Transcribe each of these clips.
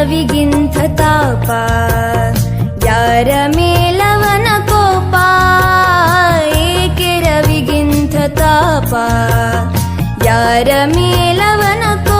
रविगिन्थ तापा यार मेलवन कोपा एके रविगिन्थ तापा यार मेलवन को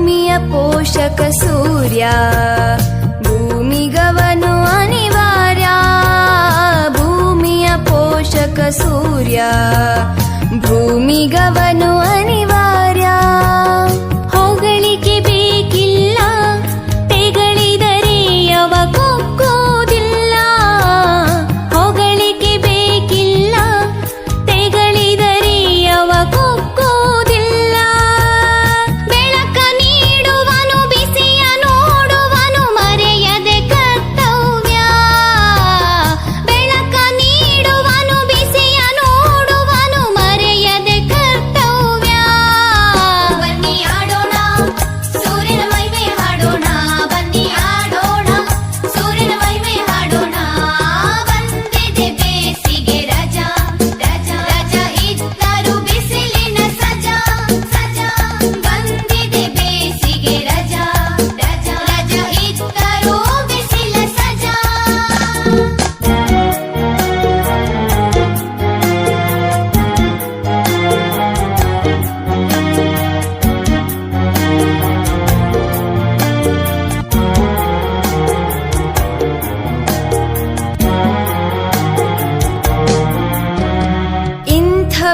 ಭೂಮಿಯ ಪೋಷಕ ಸೂರ್ಯ ಭೂಮಿಗವನು ಅನಿವಾರ್ಯ ಭೂಮಿಯ ಪೋಷಕ ಸೂರ್ಯ ಭೂಮಿಗವನು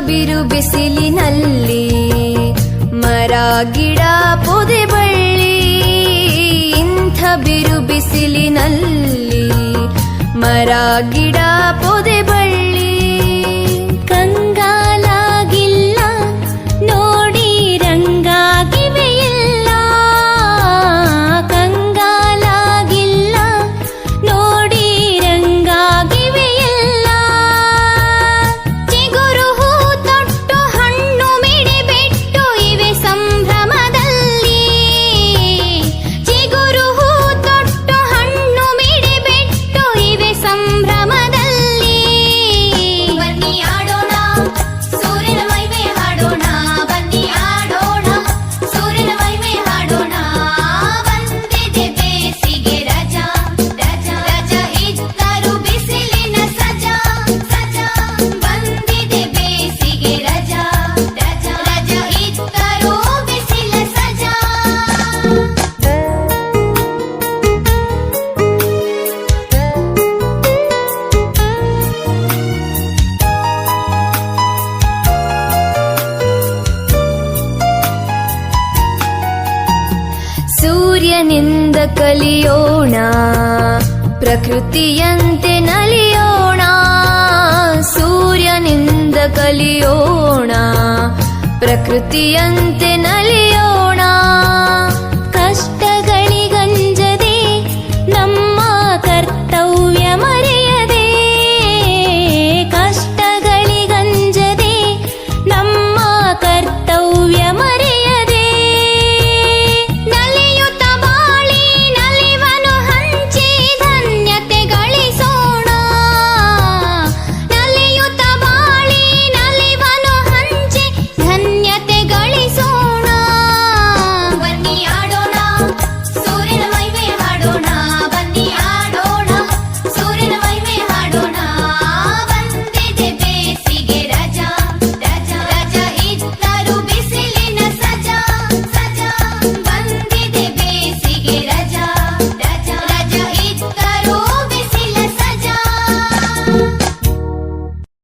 ಬಿರು ಬಿಸಿಲಿನಲ್ಲಿ ಮರ ಗಿಡ ಪೊದೆ ಬಳ್ಳಿ ಇಂಥ ಬಿರು ಬಿಸಿಲಿನಲ್ಲಿ ಮರ ಗಿಡ ಪೊದೆ ಬಳ್ಳಿ. ಸೂರ್ಯನಿಂದ ಕಲಿಯೋಣ ಪ್ರಕೃತಿಯಂತೆ ನಲಿಯೋಣ ಸೂರ್ಯನಿಂದ ಕಲಿಯೋಣ ಪ್ರಕೃತಿಯಂತೆ ನ